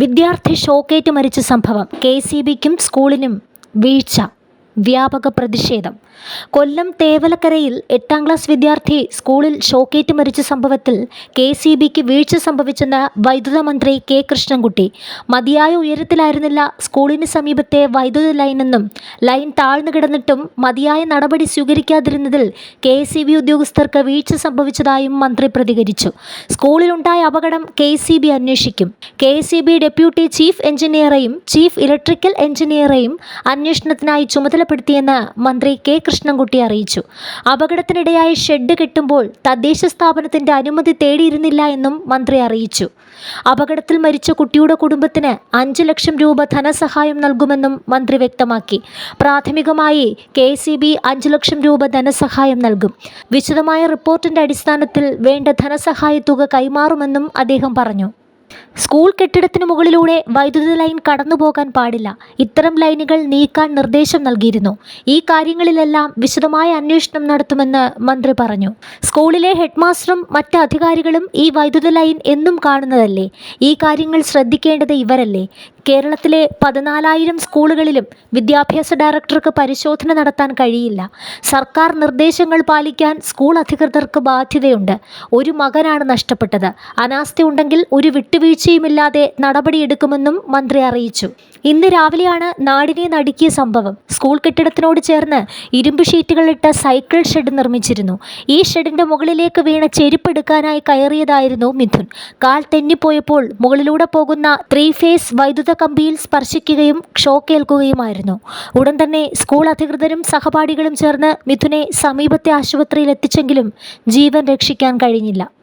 വിദ്യാർത്ഥി ഷോക്കേറ്റ് മരിച്ച സംഭവം കെ സി ബിക്കും സ്കൂളിനും വീഴ്ച. വ്യാപക പ്രതിഷേധം. കൊല്ലം തേവലക്കരയിൽ എട്ടാം ക്ലാസ് വിദ്യാർത്ഥി സ്കൂളിൽ ഷോക്കേറ്റ് മരിച്ച സംഭവത്തിൽ കെ സി ബിക്ക് വീഴ്ച സംഭവിച്ചെന്ന് വൈദ്യുത മന്ത്രി കെ കൃഷ്ണൻകുട്ടി. മതിയായ ഉയരത്തിലായിരുന്നില്ല സ്കൂളിന് സമീപത്തെ വൈദ്യുത ലൈനെന്നും ലൈൻ താഴ്ന്നു കിടന്നിട്ടും മതിയായ നടപടി സ്വീകരിക്കാതിരുന്നതിൽ കെ സി ബി ഉദ്യോഗസ്ഥർക്ക് വീഴ്ച സംഭവിച്ചതായും മന്ത്രി പ്രതികരിച്ചു. സ്കൂളിലുണ്ടായ അപകടം കെ സി ബി അന്വേഷിക്കും. K C B deputy chief എഞ്ചിനീയറെയും chief electrical എഞ്ചിനീയറെയും അന്വേഷണത്തിനായി ചുമതലപ്പെടുത്തിയെന്ന് മന്ത്രി കെ കൃഷ്ണൻകുട്ടി അറിയിച്ചു. അപകടത്തിനിടയായ ഷെഡ് കെട്ടുമ്പോൾ തദ്ദേശ സ്ഥാപനത്തിന്റെ അനുമതി തേടിയിരുന്നില്ല എന്നും മന്ത്രി അറിയിച്ചു. അപകടത്തിൽ മരിച്ച കുട്ടിയുടെ കുടുംബത്തിന് അഞ്ചു ലക്ഷം രൂപ ധനസഹായം നൽകുമെന്നും മന്ത്രി വ്യക്തമാക്കി. പ്രാഥമികമായി കെ സി ബി അഞ്ചു ലക്ഷം രൂപ ധനസഹായം നൽകും. വിശദമായ റിപ്പോർട്ടിന്റെ അടിസ്ഥാനത്തിൽ വേണ്ട ധനസഹായ തുക കൈമാറുമെന്നും അദ്ദേഹം പറഞ്ഞു. സ്കൂൾ കെട്ടിടത്തിന് മുകളിലൂടെ വൈദ്യുതി ലൈൻ കടന്നുപോകാൻ പാടില്ല. ഇത്തരം ലൈനുകൾ നീക്കാൻ നിർദ്ദേശം നൽകിയിരുന്നു. ഈ കാര്യങ്ങളിലെല്ലാം വിശദമായ അന്വേഷണം നടത്തുമെന്ന് മന്ത്രി പറഞ്ഞു. സ്കൂളിലെ ഹെഡ്മാസ്റ്ററും മറ്റ് അധികാരികളും ഈ വൈദ്യുതി ലൈൻ എന്നും കാണുന്നതല്ലേ? ഈ കാര്യങ്ങൾ ശ്രദ്ധിക്കേണ്ടത് ഇവരല്ലേ? കേരളത്തിലെ പതിനാലായിരം സ്കൂളുകളിലും വിദ്യാഭ്യാസ ഡയറക്ടർക്ക് പരിശോധന നടത്താൻ കഴിയില്ല. സർക്കാർ നിർദ്ദേശങ്ങൾ പാലിക്കാൻ സ്കൂൾ അധികൃതർക്ക് ബാധ്യതയുണ്ട്. ഒരു മകനാണ് നഷ്ടപ്പെട്ടത്. അനാസ്ഥയുണ്ടെങ്കിൽ ഒരു വിട്ടുവീഴ്ചയുമില്ലാതെ നടപടിയെടുക്കുമെന്നും മന്ത്രി അറിയിച്ചു. ഇന്ന് രാവിലെയാണ് നാടിനെ നടുക്കിയ സംഭവം. സ്കൂൾ കെട്ടിടത്തിനോട് ചേർന്ന് ഇരുമ്പ് ഷീറ്റുകളിട്ട സൈക്കിൾ ഷെഡ് നിർമ്മിച്ചിരുന്നു. ഈ ഷെഡിന്റെ മുകളിലേക്ക് വീണ ചെരുപ്പെടുക്കാനായി കയറിയതായിരുന്നു മിഥുൻ. കാൽ തെന്നിപ്പോയപ്പോൾ മുകളിലൂടെ പോകുന്ന ത്രീ ഫേസ് വൈദ്യുത കമ്പിയിൽ സ്പർശിക്കുകയും ഷോക്കേൽക്കുകയുമായിരുന്നു ഉടൻ തന്നെ സ്കൂൾ അധികൃതരും സഹപാഠികളും ചേർന്ന് മിഥുനെ സമീപത്തെ ആശുപത്രിയിൽ എത്തിച്ചെങ്കിലും ജീവൻ രക്ഷിക്കാൻ കഴിഞ്ഞില്ല.